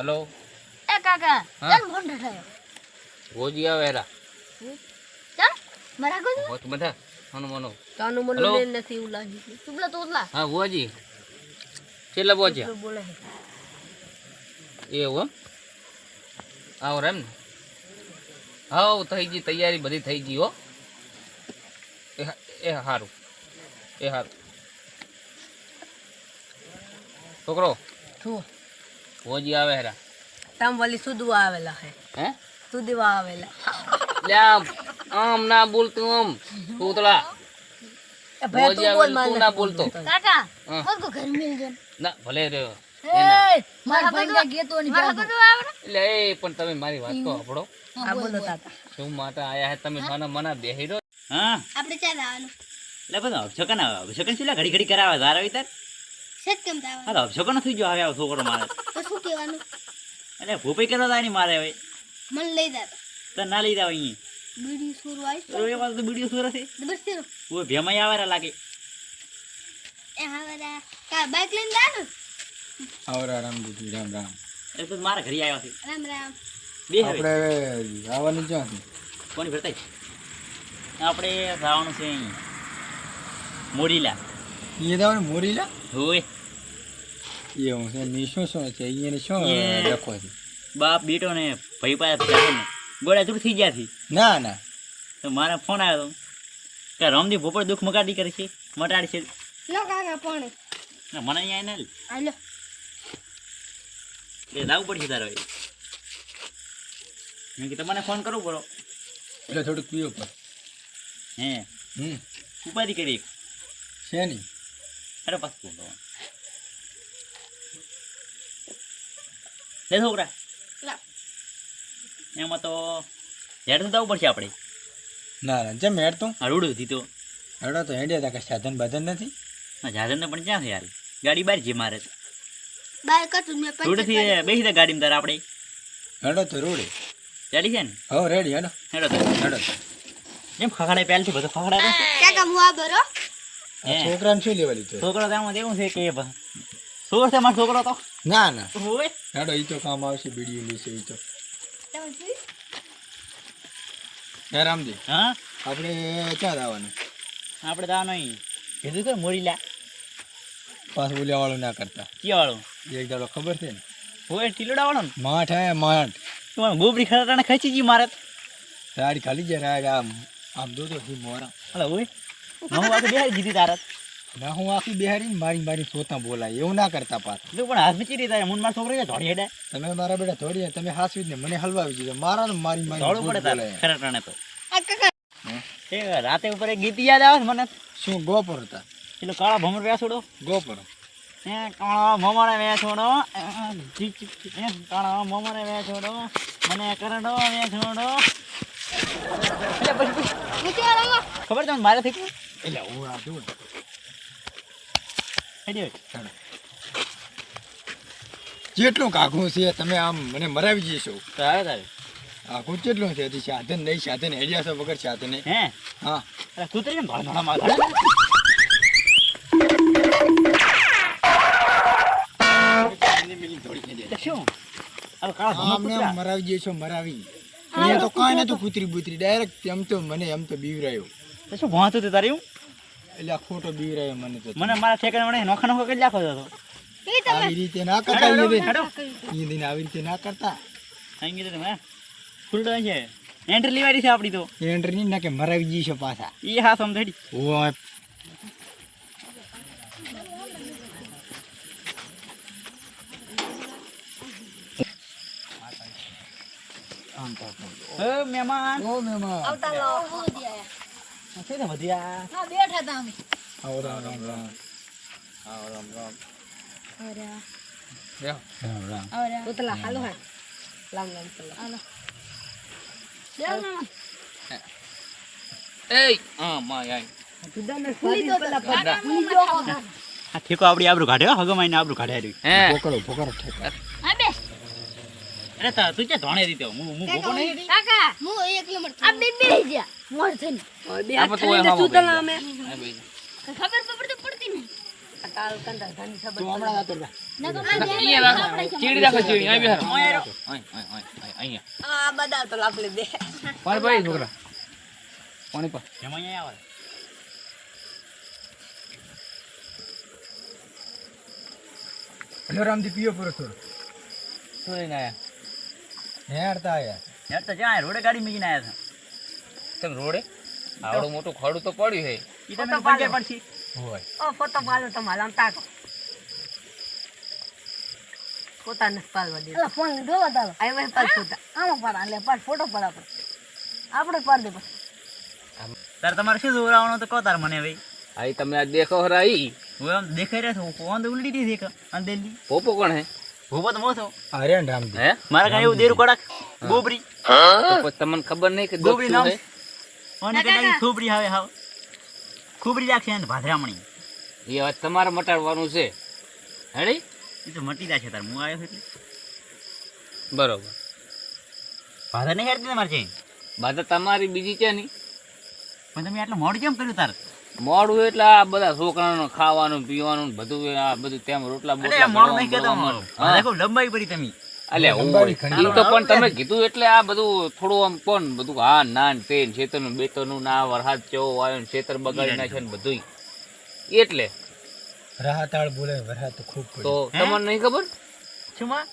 Hello. એ કાકા ચાલ phone ઠઠાયો ગોજી આવે હેરા. ચાલ મારા કોઈ હોત મધા મનો મનો. તાનું મનો લે નથી એવું લાગ્યું. તુબલા તોલા હા ગોજી ચેલા પહોંચ્યા બોલે એવું એમ? આવો એમ ને. હાવ થઈ ગઈ તૈયારી બધી થઈ ગઈ હો. એ હા- એ સારું એ સારું છોકરો. શું ભોજી આવે હેરા. તમ વલી સુદવા આવેલા હે. હે? સુદવા આવેલા. લ્યા આમ ના બોલતું આમ. પૂતળા ભાઈ તું બોલ માને. ના બોલતો. કાકા કોણ કો ઘર મિલ જો ના ભલે રહ્યો. મારા ભાઈ ગેતો ની મારા બધું આવે એટલે પણ તમે મારી વાત તો સાંભળો આ બોલો તાતા. શું માટે આયા હે? તમે મને મને બેહી રહ્યો? હા. આપણે ચાલ આવવાનું. એટલે બધો અભિષેકન આવે અભિષેકન શું ઘડી ઘડી કરાવે ધાર આવી તાર? સેટ કેમ હા થઈ ગયો. છોકરો મારે. તો શું કહેવાનું? એટલે ભૂપઈ કરવા થાય નહીં મારે હવે. મને લઈ જાતા. તો ના લઈ જાવ અહીં બીડી સુરુ આવી તો. એ વાત તો બીડીઓ સુર છે દબર ઓ ભેમાઈ આવે લાગે. એ કા બાઈક લઈને જા રામ દીદી રામ રામ. તો મારા ઘરે આવ્યો છે. રામ રામ. બે આપણે આવવાની કોની ભરતાઈ આપણે જવાનું છે અહીં. મોડીલા એ દાવને મોરીલા હોય એ છે ની શું શું છે? શું લખો છે? બાપ બેટો ને ભાઈ પાસે ને. ગોળા દૂર થઈ ગયા ના ના. તો મારા ફોન આવ્યો તો. કે રમદી ભોપળ દુઃખ મગાડી કરે છે મટાડી છે લો કાકા પાણી. ના, મને અહીંયા ના લે. એ લાવવું પડશે તારો એ મેં કીધું તમને ફોન કરવો પડો. એટલે થોડુંક પીવો પર હે. હમ. ઉપાધિ કરી એક. અરે પાછું ફોન લે છોકરા. એમાં તો હેડ તો આવવું પડશે આપણે ના ના જેમ હેડ તું રોડ હતી તો હેડો તો હેડ્યા તા કે સાધન બાધન નથી જાદરને પણ ક્યાં છે યાર ગાડી બહાર છે મારે બાઈક હતું મેં રોડથી બેસી દે ગાડીમાં તાર આપણે હેડો તો રોડે ગાડી છે ને હો રેડી હેડો હેડો તો હેડો એમ ખખડાય પહેલથી બધું ખખડાય તો. કાકા હું બરો. છોકરાને શું લેવા લીધું? છોકરો તો એવું છે કે શું છે મારો છોકરો તો? ના ના. હોય હેડો એ તો કામ આવશે બીડીઓ લેશે એ તો. હે રામજી. હા? આપણે ક્યાં જવાનું? આપણે તો અહીં. કીધું તો મોડી લા પાસ બોલ્યા વાળું ના કરતા. કયા વાળું એક દાડો ખબર છે ને? હોય ટીલોડા વાળો ને? માઠ હે માઠ. તું ગોબરી ખરાટાને ખેંચી ગઈ મારે સાડી ખાલી જાય રાગ આમ આમ દો તો હી મોરા. અલા હોય હું આખી બેહારી દીધી તારા ના હું આખી બિહારી મારી મારી સોતા બોલાય. એવું ના કરતા પાછા. તું પણ હાથ મુન મારો છોકરો ધોડી હેડે. તમે મારા બેટા થોડી તમે હાસવી ને મને હલવાવી દીધો મારા ને મારી મારી ધોડવું પડે તારે. બોલાય. તો એ રાતે ઉપર એક ગીત યાદ આવે મને? શું ગોપર હતા? એટલે કાળા ભમર વ્યા છોડો. ગોપર. એ કાળા ભમરે વ્યા છોડો. એ જી જી જી, કાળા ભમરે વ્યા છોડો. મને કરડો રંગો ખબર તમને મારે થઈ ગયું? એટલે હું આ જોઉં જેટલું કાકું છે તમે આમ મને મરાવી જશો તારે તારે આઘું કેટલું છે હજી સાધન નહીં સાધન હેડ્યા છો વગર સાધન હે હા અરે કૂતરી કેમ ધોળા ધોળા શું હવે કાળા હા, ભમર અમને કૂતરા મરાવી જશો મરાવી અહીંયા તો કાંઈ નતું કૂતરી બુતરી ડાયરેક્ટ એમ તો મને એમ તો બીવરાયો શું ભણતું હતું તારી હું એટલે આ ખોટો રહ્યો મને તો. મને મારા ઠેકાણે મને નોખા નોખા કરી નાખો હતો આવી રીતે ના કરતા ઈ દિન. ઈ આવી રીતે ના કરતા. અહીં કીધું તમે ખુલ્લો છે. એન્ટ્રી લેવાની છે આપણી તો. એન્ટ્રી નહીં ના કે મરાવી જશો પાછા. એ હા સમજડી ઓય. મહેમાન. ઓ મહેમાન. આવતા લો મોદી આયા છે ને વધ્યા હા બેઠા હતા અમે. આવો રામ રામ રામ. આવો રામ રામ. અરે રામ. રામ. અરે ઉતલા હાલો હા લામ લામ ચલા હાલો. દેવ ના ઠેકો આબરૂ આબરૂ હે. પોકરો પોકરો ઠેકા. અરે તા તું કે ધોણે રીતે? હું હું ભૂખો નહીં? કાકા હું એક નંબર આ બે બે જા મોર થઈને બે થઈને તું તલા અમે. ખબર ખબર તો પડતી પડતી કાલ કંટાળ ઘરની ખબર તું હમણાં જતો રહે. નકર આ બે અહીંયા રાખો ચીડી રાખો ચીડી. આ બેહારો અહીં અહીં અહીં અહીંયા. આ બધા તો લાપલી દે. પણ ભાઈ છોકરા. પાણી પર જમ અહીંયા આવે. હલો રામજી પીઓ પર થોડો. થોડી ના હેડતા આયા. યાર તો જ્યાં રોડે ગાડી મૂકીને આવ્યા તમે રોડે? આવડું મોટું ખડું તો પડ્યું હે છે એ તમને પગે હોય. ઓ ફોટો પાડો તમારે આમ તાકો. પોતાને જ દે એટલે ફોન લીધો બતાવો આઈ વઈ પાડ ફોટા. આમાં પાડ એટલે પાડ ફોટો પાડ આપણે. આપણે પાડ દે પછી તાર તમારે શું જોવડાવવાનું તો કહો તાર મને ભાઈ આઈ તમે આ દેખો હરા ઈ. હું આમ દેખાઈ રહ્યા છું. ઓન ઉલટી દેખા દેખ અંદેલી પોપો કોણ હે? ભૂપત મોથો અરે રામ હે? મારા કાંઈ એવું દેરું કડક? ગોબરી તો તમને ખબર નહીં કે ગોબરી નામ? અને કદાચ ખોબરી આવે હાવ. ખોબરી રાખે ને ભાદરામણી. એ વાત તમારે મટાડવાનું છે. હેડી? એ તો મટી જાય છે તાર હું આવ્યો છું એટલે. બરોબર. ભાદર નહીં હેડતી તમારે છે ભાદર તમારી બીજી છે નહીં. પણ તમે આટલું મોડું કેમ કર્યું તાર? મોડું એટલે આ બધા છોકરાનું ખાવાનું પીવાનું બધું આ બધું તેમ રોટલા બોટલા મોડું નહીં કહેતો લંબાઈ પડી તમે. ઈ તો પણ તમે કીધું એટલે આ બધું થોડું આમ કોણ બધું હા ના ને તે ને ખેતરનું બેતરનું ના વરસાદ ચેવો આવ્યો ને ખેતર બગાડી નાખે ને બધું એટલે. રાહતાળ બોલે વરસાદ તો ખૂબ તો તમને નહીં ખબર? છુમા?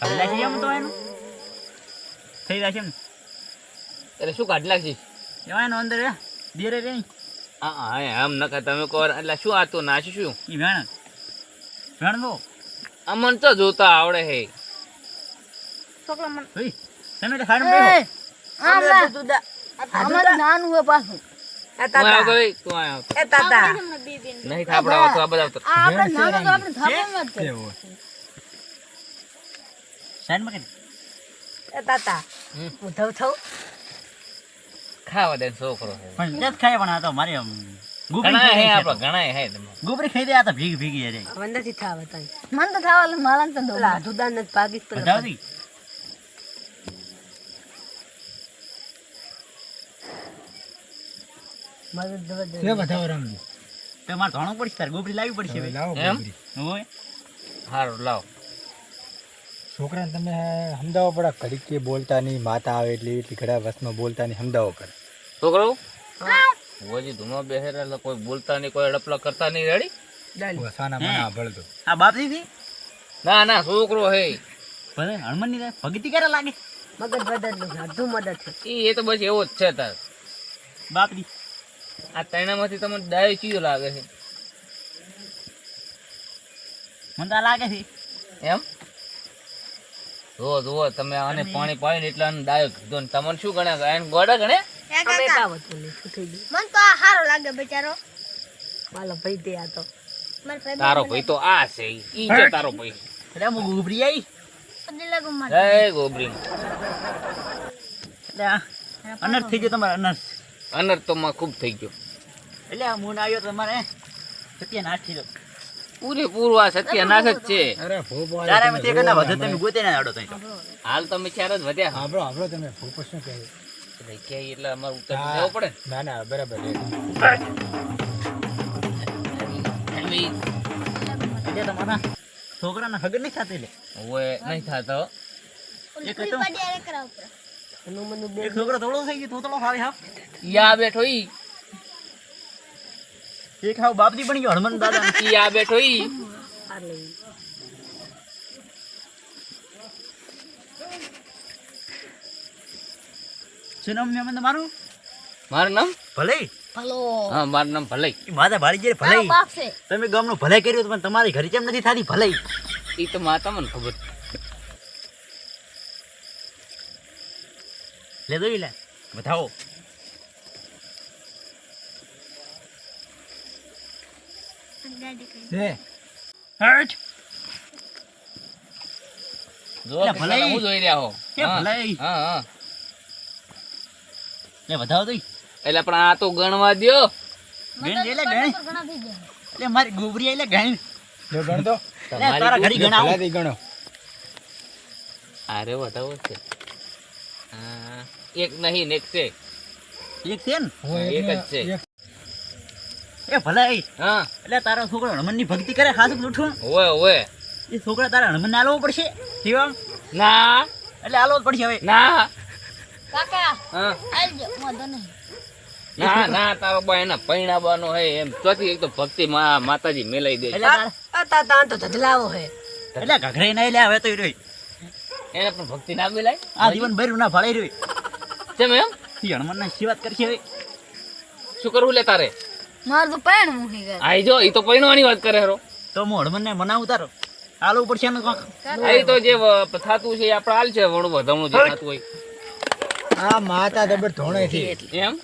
માં કલાક છે એમ તો એનું? થઈ જશે એમ? એટલે શું કાઢ લાગશે એમાં અંદર રે દેરે રે હા હા આમ નકા તમે કહો એટલે શું આ તો નાશ શું? ઈ વેણ. વેણ દો અમન તો જોતા આવડે હે. છોકરા મન ઓય તમે તો ખાડમ બેહો. આમ લા. અમારે નાન હોય પાછું. એ તું તો તાતા એ, તું આવ્યો. એ તાતા. નહીં થાપડા તો આ બધા આવતો. આપણે નાનું તો આપણે થાપવામાં જ છે. કેવો સાઈડમાં કરી. એ તાતા. હું થઉ થઉ ખાવા દે છોકરો પણ જ ખાય પણ આ તો મારી ગુબરી હે ખાઈ ઘણા હે તમે. ગુબરી ખાઈ દે આ તો ભીગ ભીગી રે મને નથી ખાવા તઈ. મને તો ખાવા લે મારા તો દો પેલા જુદાન જ ભાગીશ પેલા બતાવતી મદદ દવા છે બતાવો રામજી. તો મારે ધોણું પડશે તારે ગુબરી લાવવી પડશે લાવો એમ? હોય સારું લાવ. છોકરાને તમે સમજાવો પડે ઘડીક કે બોલતા નહીં માતા આવે એટલે એટલી ઘડા વર્ષમાં બોલતા નહીં સમજાવો કરે. છોકરો? હોજી બેહેરા એટલે કોઈ બોલતા નહીં કોઈ અડપલા કરતા નહીં રેડી વસાના મને આભળતો આ બાપથી ના ના છોકરો હે. ભલે હનુમાનની ભગતી ક્યારે લાગે? મગજ બદલનું અડધું મદદ. છે એ તો બસ એવો જ છે તાર. બાપ આ આ માંથી તમને ડાયો ચીયો લાગે છે. મને તો લાગે છે. એમ? જુઓ જુઓ તમે આને પાણી પાડીને એટલે આને ડાયો કીધો ને. તમને શું ગણે એને ગોડા ગણે? હે અમે થઈ મને તો આ સારો લાગે બચારો. માલો ભાઈ તે આ તો. તારો ભાઈ તો આ છે. ઈ છે તારો ભાઈ. એટલે આમ ગોબરી આવી મારે જય ગોબરી. અનર્થ થઈ ગયો તમારે અનર્થ. અનર્થ તો માં ખૂબ થઈ ગયો. એટલે આ મૂન આવ્યો તમારે સત્યાનાશ થઈ ગયો પૂરેપૂરું આ સત્યાનાશ જ છે. અરે ભોપો ચારે એમ તે કરતા વધુ તમે ગોતે ના આડો તો. હાલ તમે ચાર જ વધ્યા. આપણો આપણો તમે ભોપો શું કહે એટલે ક્યાંય એટલે અમારે ઉત્તર. દેવો પડે ના. ના બરાબર છે. એટલે તમારા છોકરાના હગર નહીં થતી લે. ઓએ નહીં ખાતો. એક છોકરો થોડો થઈ ગયો તો થોડો હાવે હા યા બેઠો ઈ. હાવ બાપજી પણ ગયો હનુમાન દાદા ઈ આ બેઠો ઈ. શું નામ મેં તમારું? મારું નામ? ભલે ભલો. હા મારું નામ ભલે માતા ભાડી જાય ભલે તમે ગામનું ભલે કર્યું પણ તમારી ઘરે કેમ નથી થતી ભલે ઈ તો માતા મને ખબર. લે દો લે. બતાવો ગાડી કરી છે. હટ. જો ભલે હું જોઈ રહ્યા હો. કે ભલે હા હા. લે બતાવો તો એટલે પણ આ તો ગણવા દ્યો. ગણ લે લે ગણ. તો ઘણા થઈ ગયા. લે મારી ગોબરી આઈ ગણ. જો ગણ દો. તારા ઘડી ગણાવો. ભલાથી ગણો. અરે વટાવો છે. એક નહીં એક છે. એક છે ને? એક જ છે. એ ભલે. હા. એટલે તારો છોકરો હનુમાનની ભક્તિ કરે ખાસ ઉઠું ઓવે ઓવે. એ છોકરા તારા હનુમાનને આલવો પડશે. શિવમ ના. એટલે આલવો જ પડશે હવે. ના. કાકા હા. આલજો વાંધો નહીં. ના ના તારો બા એના પૈણાવાનો હે એમ. ચોથી એક તો ભક્તિ માં માતાજી મેલાઈ દે. એટલે તા તા તો ધધલાવો હે. એટલે ઘઘરે નહીં લે હવે તો ઈ રહ્યો. એને પણ ભક્તિ ના મેલાય આ જીવન ભર્યું ના ફળાઈ રહ્યું. તેમ એમ? ઈ હનુમાનના શિવાત કરશે હવે. શું કરવું લે તારે? મારું તો પૈણ મૂકી ગયા. આઈ જો ઈ તો પૈણવાની વાત કરે હરો. તો હું હનુમાનને મનાવું ઉતારો. હાલ ઉપર છે કાંક? આઈ તો જે થાતું છે આપણે હાલ છે વણું વધમણું જે થાતું હોય. આ માતા દબર ધોણે છે એમ?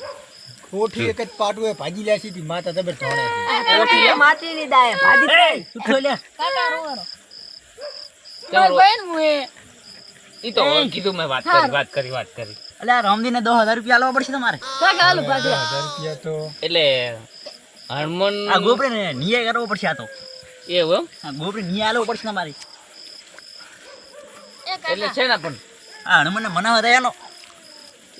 કોઠી એક જ પાટુએ ભાજી લેસી હતી માતા દબર ધોણે છે કોઠી માટી ની દાય ભાજી થઈ સુઠો લે કાકા રોરો ચાલો. પેણ મુએ ઈ તો કીધું મેં વાત કરી વાત કરી વાત કરી. એટલે આ રામદીને દસ હજાર રૂપિયા આલવા પડશે તમારે. કાકા આલુ ભાજી હજાર રૂપિયા તો એટલે હનુમાન આ ગોપરે ને નિયા કરવો પડશે આ તો. એવું એમ? આ ગોપરે નિયા આલવો પડશે તમારે એટલે છે ને પણ આ હનુમાનને ને મનાવા દયાનો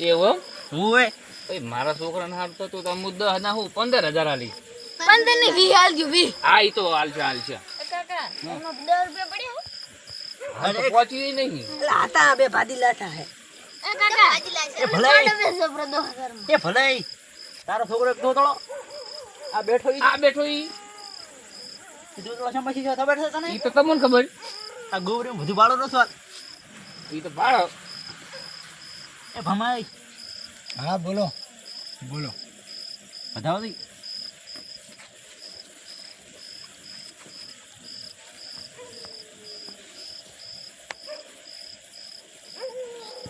એવું એમ? હું હે ભાઈ મારા છોકરાને હાલ તો તમે દસ ના હું પંદર હજાર આલી. પંદરની વી હાલજો વી હા ઈ તો હાલ છે હાલ છે એ કાકા એનો દસ રૂપિયા પડ્યો હાલ પહોંચી નહીં. એટલે બે ભાદી લાતા હે. કાકા એ એ તારો છોકરો એક ધોતળો આ બેઠો ઈ. આ બેઠો ઈ. ધોતળો સંભાળી છે ખબર છે તને? ઈ તો તમને ખબર. આ ગોબરી બધું બાળો નો સવાલ ઈ તો ભાડો એ ભમાઈ. હા બોલો. બોલો. બતાવો તી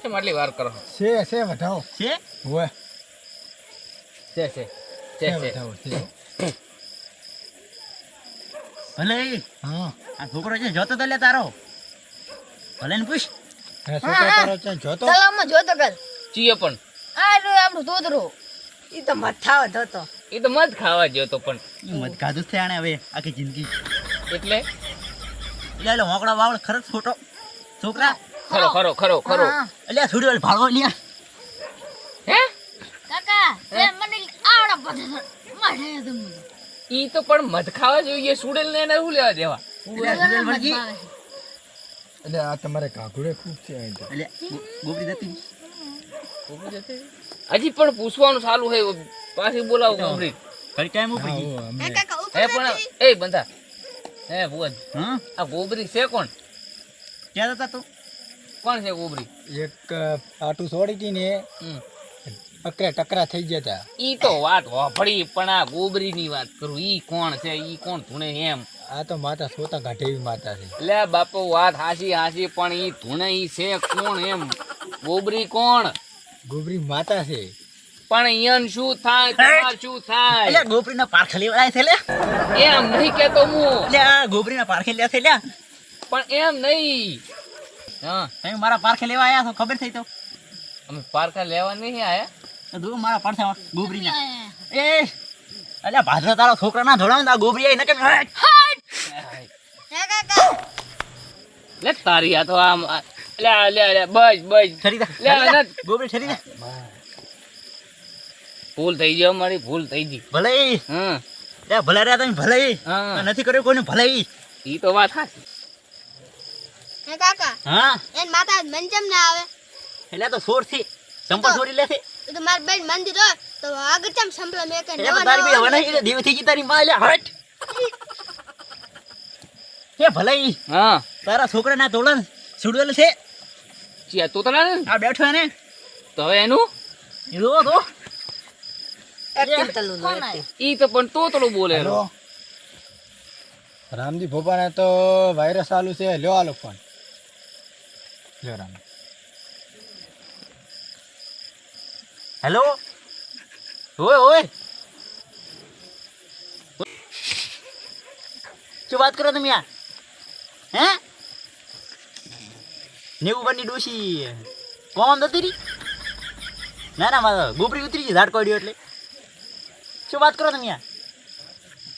કેમ આટલી વાર કરો? છે છે વધાવો. છે? હોય. છે છે. છે ભલે હા. આ છોકરો છે જોતો તો લે તારો. ભલે ને પૂછ. જોતો? સલામમાં જોતો કર. ચીએ પણ. આ રહ્યો આપણું તોતરો ઈ તો ઈ મત ખાવા ગયો તો પણ મત ખાધું જ છે આણે હવે આખી જિંદગી. એટલે? એટલે એટલે મોકળા ખરો છોટો છોકરા ખરો ખરો ખરો ખરો. એટલે છોડી ભાળો લ્યા હે કાકા તે મને આવડા પથ્થર માઠે તમને ઈ તો પણ મત ખાવા જોઈએ સુડેલ ને એને શું લેવા દેવા? એટલે આ તમારે કાઘુડે ખૂબ છે અહીં એટલે ગોબરી જતી? હજી પણ પૂછવાનું ચાલુ હે પાછી બોલાવો ગોબરી ઘડી ટાઈમ હા, ઉપડી હે પણ એ બંધા. હે ભુવન હા? આ ગોબરી છે કોણ? ક્યાં હતા તું? કોણ છે ગોબરી? એક આટું પાટું છોડી હતી ને અકરા ટકરા થઈ જતા ઈ તો વાત વાફળી પણ આ ગોબરી ની વાત કરું ઈ કોણ છે ઈ કોણ ધૂણે એમ? આ તો માતા સોતા ગાંઠેવી માતા છે. લે બાપુ વાત હાસી હાસી પણ ઈ ધૂણે ઈ છે કોણ એમ? ગોબરી કોણ? ગોબરી માતા છે. પણ ઈયન શું થાય તમાર શું થાય? એટલે ગોબરીના પારખા લેવા આવ્યા છે લે. એમ નહીં કેતો હું. લે આ ગોબરીના પારખે લ્યા છે લે. પણ એમ નહીં. હા તમે મારા પારખે લેવા આયા છો ખબર થઈ તો? અમે પારકા લેવા નહીં આયા. તો મારા મારા ગોબરી ના એ અલ્યા ભાદરા તારા છોકરા ના ધોળાવ ને ગોબરી આઈ નકે હે લે તારી આ તો આમ લે લે લે બસ બસ. ઠરી લે આ ગોબરી ઠરી જા ભૂલ થઈ ગયો અમારી ભૂલ થઈ ગઈ. ભલે હમ. હા લે ભલે રહ્યા તમે ભલે હા. નથી કર્યું કોઈને ભલે ઈ. તો વાત હા કાકા? હા? એન માતા મંચમ ના આવે. એટલે તો સોરથી સંપલ છોડી લે છે. એ તો માર બેન મંદિર હોય તો આગળ ચમ સંપલ મે કે એટલે તો તારી બી હવે નહીં દેવ થઈ ગઈ તારી માં લે હટ. કે ભલે હા. તારા છોકરા ના તોડન છૂડવેલ છે ચિયા તો તને આ બેઠો એને. તો હવે એનું? જો તો તલું ઈ તો પણ તોતળું બોલે રામજી ભોપાને તો વાયરસ ચાલુ છે. લ્યો આલો ફોન લ્યો રામ. હેલો? ઓય ઓય. શું વાત કરો તમે યાર હે? નેવું બની ડોશી કોણ નથી રી ના ના મારે ગોપરી ઉતરી છે ઝાડ કોડ્યો એટલે. શું વાત કરો તમે યાર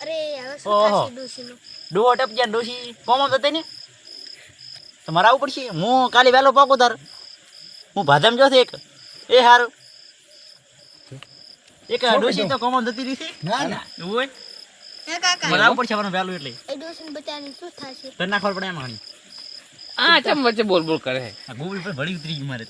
અરે ઓહો. ડોહો ટપ ગયા ડોશી કોમ હતી ને? તો મારે આવવું પડશે. હું કાલે વહેલો પાકો તાર. હું ભાજામ જો એક. એ હારું. એક ડોસી તો કોમન જતી રહી છે. ના ના. ઓય કાકા. પડશે એટલે. એ ડોસીને બચાવવાની શું થશે? તને ખબર પડે એમ હાણી આ ચમ વચ્ચે બોલ બોલ કરે છે પર ભળી ઉતરી ગઈ મારે.